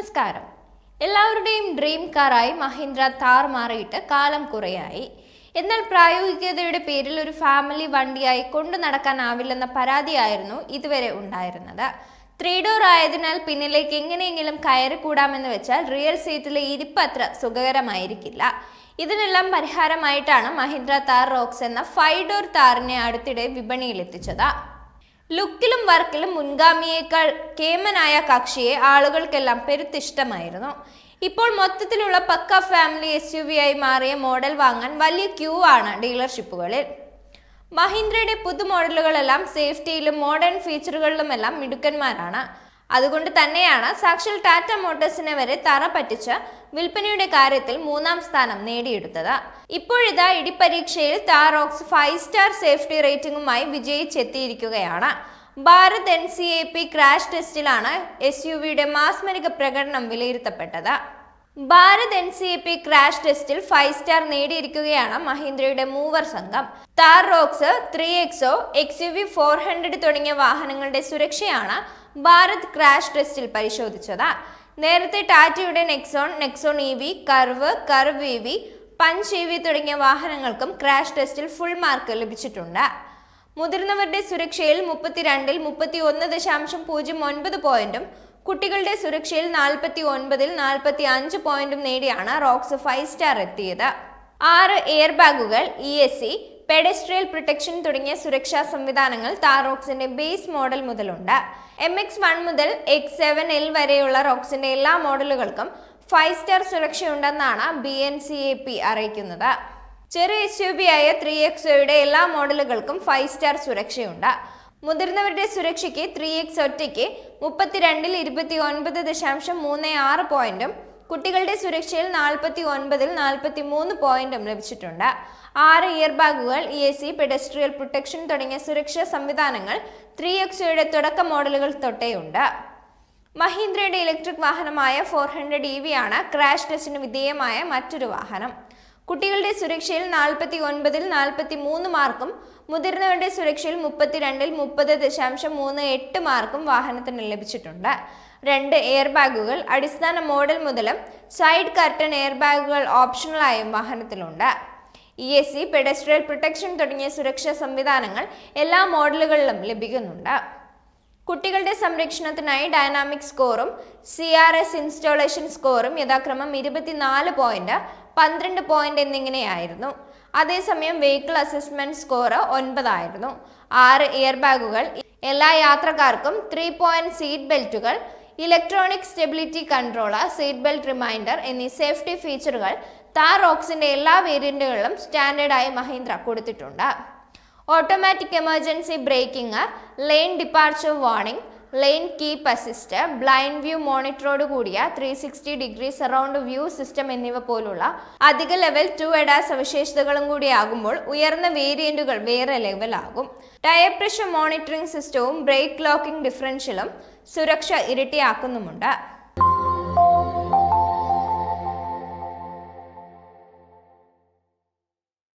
നമസ്കാരം. എല്ലാവരുടെയും ഡ്രീം കാറായി മഹീന്ദ്ര താർ മാറിയിട്ട് കാലം കുറയായി. എന്നാൽ പ്രായോഗികതയുടെ പേരിൽ ഒരു ഫാമിലി വണ്ടിയായി കൊണ്ടു നടക്കാനാവില്ലെന്ന പരാതിയായിരുന്നു ഇതുവരെ ഉണ്ടായിരുന്നത്. ത്രീ ഡോർ ആയതിനാൽ പിന്നിലേക്ക് എങ്ങനെയെങ്കിലും കയറിക്കൂടാമെന്ന് വെച്ചാൽ റിയൽ സീറ്റിലെ ഇരിപ്പ് അത്ര സുഖകരമായിരിക്കില്ല. ഇതിനെല്ലാം പരിഹാരമായിട്ടാണ് മഹീന്ദ്ര താർ റോക്സ് എന്ന ഫൈവ് ഡോർ താറിനെ അടുത്തിടെ വിപണിയിലെത്തിച്ചത് ലുക്കിലും വർക്കിലും മുൻഗാമിയേക്കാൾ കേമനായ കക്ഷിയെ ആളുകൾക്കെല്ലാം പെരുത്തിഷ്ടമായിരുന്നു. ഇപ്പോൾ മൊത്തത്തിലുള്ള പക്ക ഫാമിലി എസ് യു വി ആയി മാറിയ മോഡൽ വാങ്ങാൻ വലിയ ക്യൂ ആണ് ഡീലർഷിപ്പുകളിൽ. മഹീന്ദ്രയുടെ പുതു മോഡലുകളെല്ലാം സേഫ്റ്റിയിലും മോഡേൺ ഫീച്ചറുകളിലുമെല്ലാം മിടുക്കന്മാരാണ്. അതുകൊണ്ട് തന്നെയാണ് സാക്ഷാൽ ടാറ്റ മോട്ടോഴ്സിനെ വരെ തറ പറ്റിച്ച് വിൽപ്പനയുടെ കാര്യത്തിൽ മൂന്നാം സ്ഥാനം നേടിയെടുത്തത്. ഇപ്പോഴിതാ ഇടിപരീക്ഷയിൽ താറോക്സ് ഫൈവ് സ്റ്റാർ സേഫ്റ്റി റേറ്റിംഗുമായി വിജയിച്ചെത്തിയിരിക്കുകയാണ്. Bharat N C A P crash ടെസ്റ്റിലാണ് S U വിയുടെ മാസ്മരിക പ്രകടനം വിലയിരുത്തപ്പെട്ടത്. Bharat N C P crash ടെസ്റ്റിൽ ഫൈവ് സ്റ്റാർ നേടിയിരിക്കുകയാണ് മഹീന്ദ്രയുടെ മൂവർ സംഘം. Thar Roxx three XO X U V four hundred തുടങ്ങിയ വാഹനങ്ങളുടെ സുരക്ഷയാണ് ഭാരത് ക്രാഷ് ടെസ്റ്റിൽ പരിശോധിച്ചത്. നേരത്തെ ടാറ്റയുടെ Nexon Nexon E V Curvv Curvv E V Punch E V തുടങ്ങിയ വാഹനങ്ങൾക്കും ക്രാഷ് ടെസ്റ്റിൽ ഫുൾ മാർക്ക് ലഭിച്ചിട്ടുണ്ട്. മുതിർന്നവരുടെ സുരക്ഷയിൽ മുപ്പത്തിരണ്ടിൽ മുപ്പത്തി ഒന്ന് ദശാംശം പൂജ്യം ഒൻപത് പോയിന്റും കുട്ടികളുടെ സുരക്ഷയിൽ നാൽപ്പത്തി ഒൻപതിൽ നാൽപ്പത്തി അഞ്ച് പോയിന്റും നേടിയാണ് റോക്സ് ഫൈവ് സ്റ്റാർ എത്തിയത്. ആറ് എയർ ബാഗുകൾ E S C pedestrian protection തുടങ്ങിയ സുരക്ഷാ സംവിധാനങ്ങൾ താറോക്സിന്റെ ബേസ് മോഡൽ മുതലുണ്ട്. എം എക്സ് വൺ മുതൽ എക്സ് സെവൻ എൽ വരെയുള്ള റോക്സിന്റെ എല്ലാ മോഡലുകൾക്കും five star സുരക്ഷയുണ്ടെന്നാണ് B N C A P അറിയിക്കുന്നത്. ചെറിയ എസ് യു ബി ആയ ത്രീ എക്സോയുടെ എല്ലാ മോഡലുകൾക്കും ഫൈവ് സ്റ്റാർ സുരക്ഷയുണ്ട്. മുതിർന്നവരുടെ സുരക്ഷയ്ക്ക് ത്രീ എക്സ് ഒറ്റയ്ക്ക് മുപ്പത്തിരണ്ടിൽ ഇരുപത്തി ഒൻപത് ദശാംശം മൂന്ന് ആറ് പോയിന്റും കുട്ടികളുടെ സുരക്ഷയിൽ നാൽപ്പത്തി ഒൻപതിൽ നാൽപ്പത്തി മൂന്ന് പോയിന്റും ലഭിച്ചിട്ടുണ്ട്. ആറ് ഇയർ ബാഗുകൾ E A C pedestrian protection തുടങ്ങിയ സുരക്ഷാ സംവിധാനങ്ങൾ ത്രീ എക്സോയുടെ തുടക്ക മോഡലുകൾ തൊട്ടേയുണ്ട്. മഹീന്ദ്രയുടെ ഇലക്ട്രിക് വാഹനമായ ഫോർ ഹൺഡ്രഡ് ഇ വി ആണ് ക്രാഷ് ടെസ്റ്റിന് വിധേയമായ മറ്റൊരു വാഹനം. കുട്ടികളുടെ സുരക്ഷയിൽ നാൽപ്പത്തി ഒൻപതിൽ നാൽപ്പത്തി മൂന്ന് മാർക്കും മുതിർന്നവരുടെ സുരക്ഷയിൽ മുപ്പത്തിരണ്ടിൽ മുപ്പത് ദശാംശം മൂന്ന് എട്ട് മാർക്കും വാഹനത്തിന് ലഭിച്ചിട്ടുണ്ട്. രണ്ട് എയർ ബാഗുകൾ അടിസ്ഥാന മോഡൽ മുതലും സൈഡ് കർട്ടൺ എയർ ബാഗുകൾ ഓപ്ഷണലായും വാഹനത്തിലുണ്ട്. E S C pedestrian protection തുടങ്ങിയ സുരക്ഷാ സംവിധാനങ്ങൾ എല്ലാ മോഡലുകളിലും ലഭിക്കുന്നുണ്ട്. കുട്ടികളുടെ സംരക്ഷണത്തിനായി ഡയനാമിക് സ്കോറും സി ആർ എസ് ഇൻസ്റ്റോളേഷൻ സ്കോറും യഥാക്രമം ഇരുപത്തിനാല് പോയിന്റ് പന്ത്രണ്ട് പോയിന്റ് എന്നിങ്ങനെയായിരുന്നു. അതേസമയം വെഹിക്കിൾ അസസ്മെന്റ് സ്കോർ ഒൻപതായിരുന്നു. ആറ് എയർ ബാഗുകൾ എല്ലാ യാത്രക്കാർക്കും three point seat ബെൽറ്റുകൾ electronic stability controller seat belt reminder എന്നീ സേഫ്റ്റി ഫീച്ചറുകൾ താർ റോക്സിന്റെ എല്ലാ വേരിയന്റുകളിലും സ്റ്റാൻഡേർഡായി മഹീന്ദ്ര കൊടുത്തിട്ടുണ്ട്. Automatic emergency braking lane departure warning lane keep assist blind view മോണിറ്ററോട് കൂടിയ three sixty degree surround view system എന്നിവ പോലുള്ള അധിക ലെവൽ ടു എഡാ സവിശേഷതകളും കൂടിയാകുമ്പോൾ ഉയർന്ന വേരിയന്റുകൾ വേറെ ലെവൽ ആകും. ടയർ പ്രഷർ മോണിറ്ററിംഗ് സിസ്റ്റവും ബ്രേക്ക് ലോക്കിംഗ് ഡിഫറൻഷ്യലും സുരക്ഷ ഇരട്ടിയാക്കുന്നുമുണ്ട്.